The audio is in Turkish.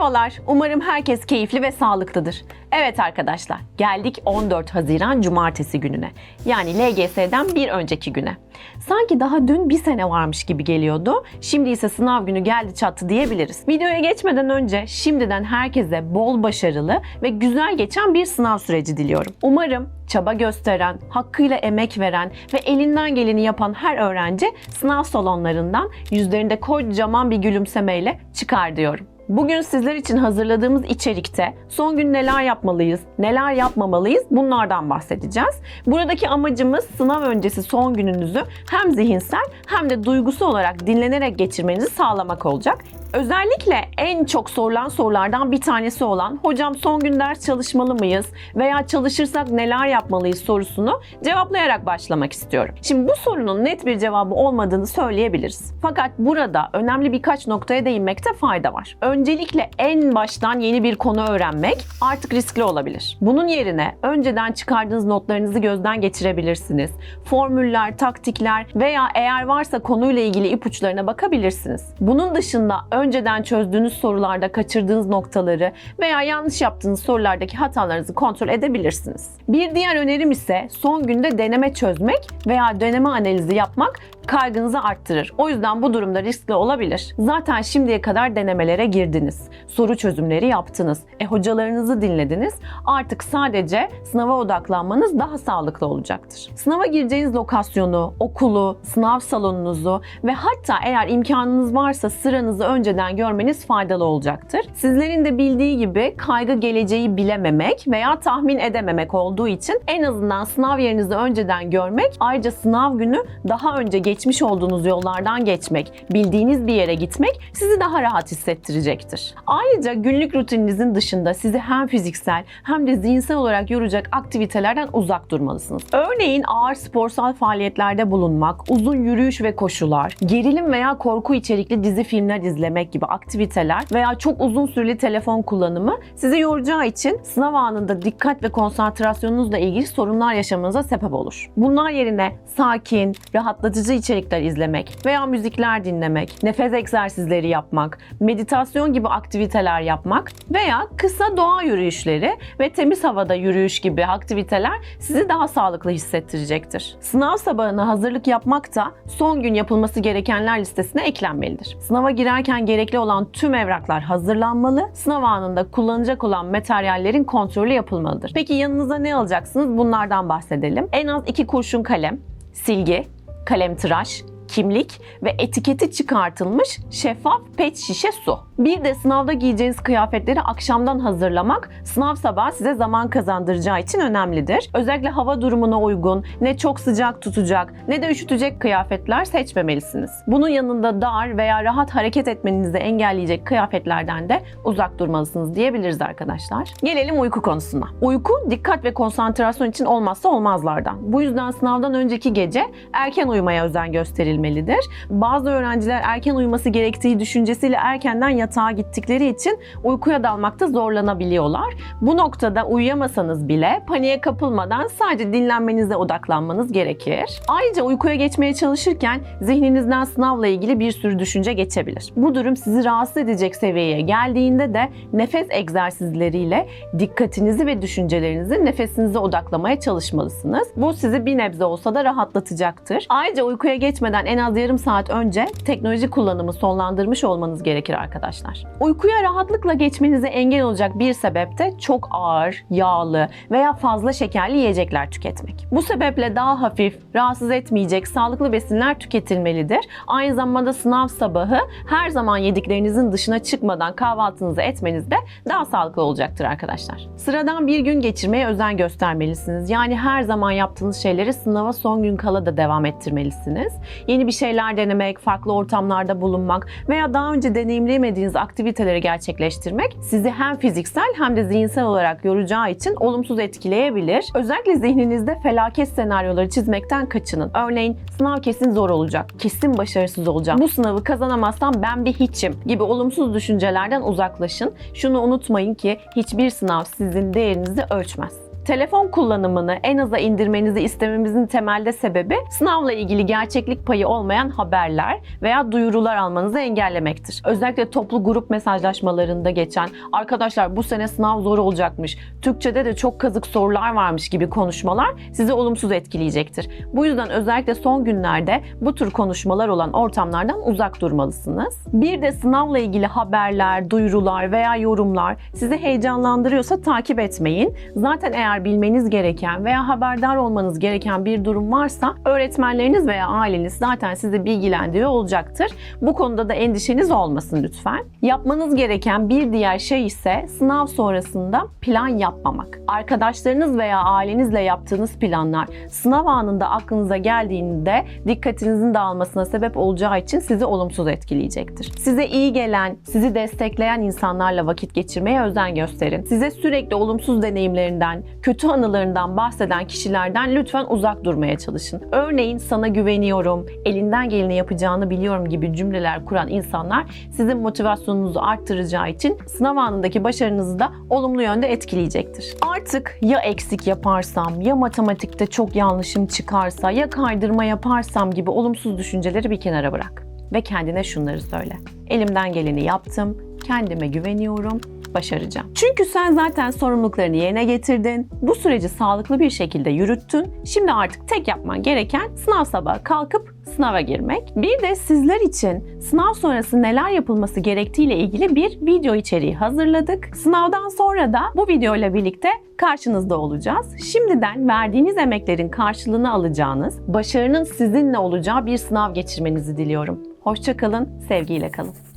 Merhabalar, umarım herkes keyifli ve sağlıklıdır. Evet arkadaşlar, geldik 14 Haziran Cumartesi gününe. Yani LGS'den bir önceki güne. Sanki daha dün bir sene varmış gibi geliyordu. Şimdi ise sınav günü geldi çattı diyebiliriz. Videoya geçmeden önce şimdiden herkese bol başarılı ve güzel geçen bir sınav süreci diliyorum. Umarım çaba gösteren, hakkıyla emek veren ve elinden geleni yapan her öğrenci sınav salonlarından yüzlerinde kocaman bir gülümsemeyle çıkar diyorum. Bugün sizler için hazırladığımız içerikte son gün neler yapmalıyız, neler yapmamalıyız bunlardan bahsedeceğiz. Buradaki amacımız sınav öncesi son gününüzü hem zihinsel hem de duygusal olarak dinlenerek geçirmenizi sağlamak olacak. Özellikle en çok sorulan sorulardan bir tanesi olan hocam son gün ders çalışmalı mıyız veya çalışırsak neler yapmalıyız sorusunu cevaplayarak başlamak istiyorum. Şimdi bu sorunun net bir cevabı olmadığını söyleyebiliriz. Fakat burada önemli birkaç noktaya değinmekte fayda var. Öncelikle en baştan yeni bir konu öğrenmek artık riskli olabilir. Bunun yerine önceden çıkardığınız notlarınızı gözden geçirebilirsiniz. Formüller, taktikler veya eğer varsa konuyla ilgili ipuçlarına bakabilirsiniz. Bunun dışında önceden çözdüğünüz sorularda kaçırdığınız noktaları veya yanlış yaptığınız sorulardaki hatalarınızı kontrol edebilirsiniz. Bir diğer önerim ise son günde deneme çözmek veya deneme analizi yapmak kaygınızı arttırır. O yüzden bu durumda riskli olabilir. Zaten şimdiye kadar denemelere girdiniz. Soru çözümleri yaptınız. E hocalarınızı dinlediniz. Artık sadece sınava odaklanmanız daha sağlıklı olacaktır. Sınava gireceğiniz lokasyonu, okulu, sınav salonunuzu ve hatta eğer imkanınız varsa sıranızı önceden görmeniz faydalı olacaktır. Sizlerin de bildiği gibi kaygı geleceği bilememek veya tahmin edememek olduğu için en azından sınav yerinizi önceden görmek ayrıca sınav günü daha önce geçmiş olduğunuz yollardan geçmek, bildiğiniz bir yere gitmek sizi daha rahat hissettirecektir. Ayrıca günlük rutininizin dışında sizi hem fiziksel hem de zihinsel olarak yoracak aktivitelerden uzak durmalısınız. Örneğin ağır sporsal faaliyetlerde bulunmak, uzun yürüyüş ve koşular, gerilim veya korku içerikli dizi filmler izlemek gibi aktiviteler veya çok uzun süreli telefon kullanımı sizi yoracağı için sınav anında dikkat ve konsantrasyonunuzla ilgili sorunlar yaşamanıza sebep olur. Bunlar yerine sakin, rahatlatıcı içerikler izlemek veya müzikler dinlemek, nefes egzersizleri yapmak, meditasyon gibi aktiviteler yapmak veya kısa doğa yürüyüşleri ve temiz havada yürüyüş gibi aktiviteler sizi daha sağlıklı hissettirecektir. Sınav sabahına hazırlık yapmak da son gün yapılması gerekenler listesine eklenmelidir. Sınava girerken gerekli olan tüm evraklar hazırlanmalı, sınav anında kullanacak olan materyallerin kontrolü yapılmalıdır. Peki yanınıza ne alacaksınız? Bunlardan bahsedelim. En az iki kurşun kalem, silgi, kalem tıraş, kimlik ve etiketi çıkartılmış şeffaf pet şişe su. Bir de sınavda giyeceğiniz kıyafetleri akşamdan hazırlamak sınav sabahı size zaman kazandıracağı için önemlidir. Özellikle hava durumuna uygun, ne çok sıcak tutacak ne de üşütecek kıyafetler seçmemelisiniz. Bunun yanında dar veya rahat hareket etmenizi engelleyecek kıyafetlerden de uzak durmalısınız diyebiliriz arkadaşlar. Gelelim uyku konusuna. Uyku dikkat ve konsantrasyon için olmazsa olmazlardan. Bu yüzden sınavdan önceki gece erken uyumaya özen gösterilmelidir. Bazı öğrenciler erken uyuması gerektiği düşüncesiyle erkenden yatağa gittikleri için uykuya dalmakta zorlanabiliyorlar. Bu noktada uyuyamasanız bile paniğe kapılmadan sadece dinlenmenize odaklanmanız gerekir. Ayrıca uykuya geçmeye çalışırken zihninizden sınavla ilgili bir sürü düşünce geçebilir. Bu durum sizi rahatsız edecek seviyeye geldiğinde de nefes egzersizleriyle dikkatinizi ve düşüncelerinizi nefesinize odaklamaya çalışmalısınız. Bu sizi bir nebze olsa da rahatlatacaktır. Ayrıca uykuya geçmeden en az yarım saat önce teknoloji kullanımı sonlandırmış olmanız gerekir arkadaşlar. Uykuya rahatlıkla geçmenize engel olacak bir sebep de çok ağır, yağlı veya fazla şekerli yiyecekler tüketmek. Bu sebeple daha hafif, rahatsız etmeyecek sağlıklı besinler tüketilmelidir. Aynı zamanda sınav sabahı her zaman yediklerinizin dışına çıkmadan kahvaltınızı etmeniz de daha sağlıklı olacaktır arkadaşlar. Sıradan bir gün geçirmeye özen göstermelisiniz. Yani her zaman yaptığınız şeyleri sınava son gün kala da devam ettirmelisiniz. Yeni bir şeyler denemek, farklı ortamlarda bulunmak veya daha önce deneyimleyemediğiniz aktiviteleri gerçekleştirmek sizi hem fiziksel hem de zihinsel olarak yoracağı için olumsuz etkileyebilir. Özellikle zihninizde felaket senaryoları çizmekten kaçının. Örneğin sınav kesin zor olacak, kesin başarısız olacağım, bu sınavı kazanamazsam ben bir hiçim gibi olumsuz düşüncelerden uzaklaşın. Şunu unutmayın ki hiçbir sınav sizin değerinizi ölçmez. Telefon kullanımını en aza indirmenizi istememizin temelde sebebi sınavla ilgili gerçeklik payı olmayan haberler veya duyurular almanızı engellemektir. Özellikle toplu grup mesajlaşmalarında geçen arkadaşlar bu sene sınav zor olacakmış, Türkçede de çok kazık sorular varmış gibi konuşmalar sizi olumsuz etkileyecektir. Bu yüzden özellikle son günlerde bu tür konuşmalar olan ortamlardan uzak durmalısınız. Bir de sınavla ilgili haberler, duyurular veya yorumlar sizi heyecanlandırıyorsa takip etmeyin. Zaten eğer bilmeniz gereken veya haberdar olmanız gereken bir durum varsa öğretmenleriniz veya aileniz zaten sizi bilgilendiriyor olacaktır. Bu konuda da endişeniz olmasın lütfen. Yapmanız gereken bir diğer şey ise sınav sonrasında plan yapmamak. Arkadaşlarınız veya ailenizle yaptığınız planlar sınav anında aklınıza geldiğinde dikkatinizin dağılmasına sebep olacağı için sizi olumsuz etkileyecektir. Size iyi gelen, sizi destekleyen insanlarla vakit geçirmeye özen gösterin. Size sürekli olumsuz deneyimlerinden, kötü anılarından bahseden kişilerden lütfen uzak durmaya çalışın. Örneğin sana güveniyorum, elinden geleni yapacağını biliyorum gibi cümleler kuran insanlar sizin motivasyonunuzu arttıracağı için sınav anındaki başarınızı da olumlu yönde etkileyecektir. Artık ya eksik yaparsam, ya matematikte çok yanlışım çıkarsa, ya kaydırma yaparsam gibi olumsuz düşünceleri bir kenara bırak ve kendine şunları söyle. Elimden geleni yaptım, kendime güveniyorum, başaracağım. Çünkü sen zaten sorumluluklarını yerine getirdin. Bu süreci sağlıklı bir şekilde yürüttün. Şimdi artık tek yapman gereken sınav sabahı kalkıp sınava girmek. Bir de sizler için sınav sonrası neler yapılması gerektiğiyle ilgili bir video içeriği hazırladık. Sınavdan sonra da bu video ile birlikte karşınızda olacağız. Şimdiden verdiğiniz emeklerin karşılığını alacağınız, başarının sizinle olacağı bir sınav geçirmenizi diliyorum. Hoşçakalın, sevgiyle kalın.